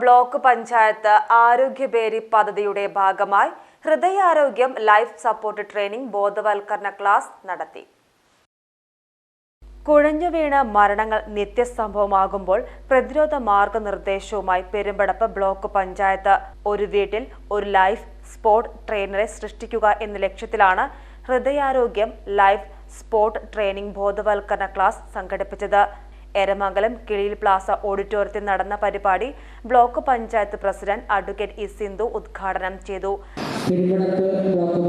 Block panchayat ആരോഗ്യബേരി പദ്ധതിയുടെ ഭാഗമായി ഹൃദയാരോഗ്യം ലൈഫ് സപ്പോർട്ട് ട്രെയിനിംഗ് ബോധവൽക്കരണ ക്ലാസ് നടത്തി. കുഴഞ്ഞു വീണ് മരണങ്ങൾ നിത്യസംഭവമാകുമ്പോൾ പ്രതിരോധ മാർഗനിർദ്ദേശവുമായി പെരുമ്പടപ്പ് ബ്ലോക്ക് പഞ്ചായത്ത്. ഒരു വീട്ടിൽ ഒരു ലൈഫ് സ്പോർട്ട് ട്രെയിനറെ സൃഷ്ടിക്കുക എന്ന ലക്ഷ്യത്തിലാണ് ഹൃദയാരോഗ്യം ലൈഫ് സ്പോർട്ട് ട്രെയിനിംഗ് ബോധവൽക്കരണ ക്ലാസ് സംഘടിപ്പിച്ചത്. എരമംഗലം കിളിയിൽ പ്ലാസ ഓഡിറ്റോറിയത്തിൽ നടന്ന പരിപാടി block panchayat president advocate E Sindhu ഉദ്ഘാടനം ചെയ്തു. ബ്ലോക്ക്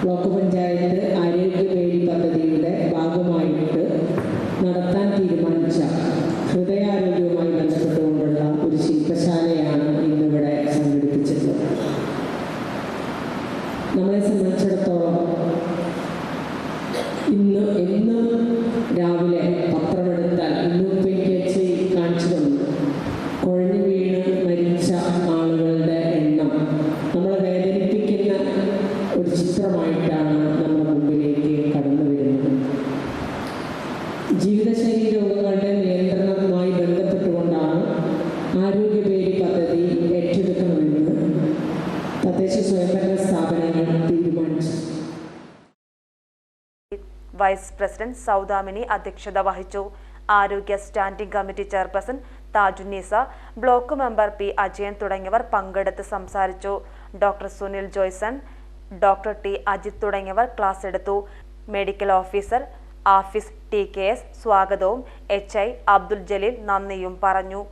ബ്ലോക്ക് പഞ്ചായത്ത് തദ്ദേശ സ്വയംഭരണ സ്ഥാപനങ്ങൾ തീരുമാനിച്ചു. വൈസ് പ്രസിഡന്റ് സൗദാമിനി അധ്യക്ഷത വഹിച്ചു. ആരോഗ്യ standing committee chairperson Thajunneesa block member P Ajayan തുടങ്ങിയവർ പങ്കെടുത്ത് സംസാരിച്ചു. Doctor Sunil Joyson doctor T Ajith തുടങ്ങിയവർ ക്ലാസ് എടുത്തു. Medical officer office T K S സ്വാഗതവും എച്ച് ഐ അബ്ദുൽ ജലീൽ നന്ദിയും പറഞ്ഞു.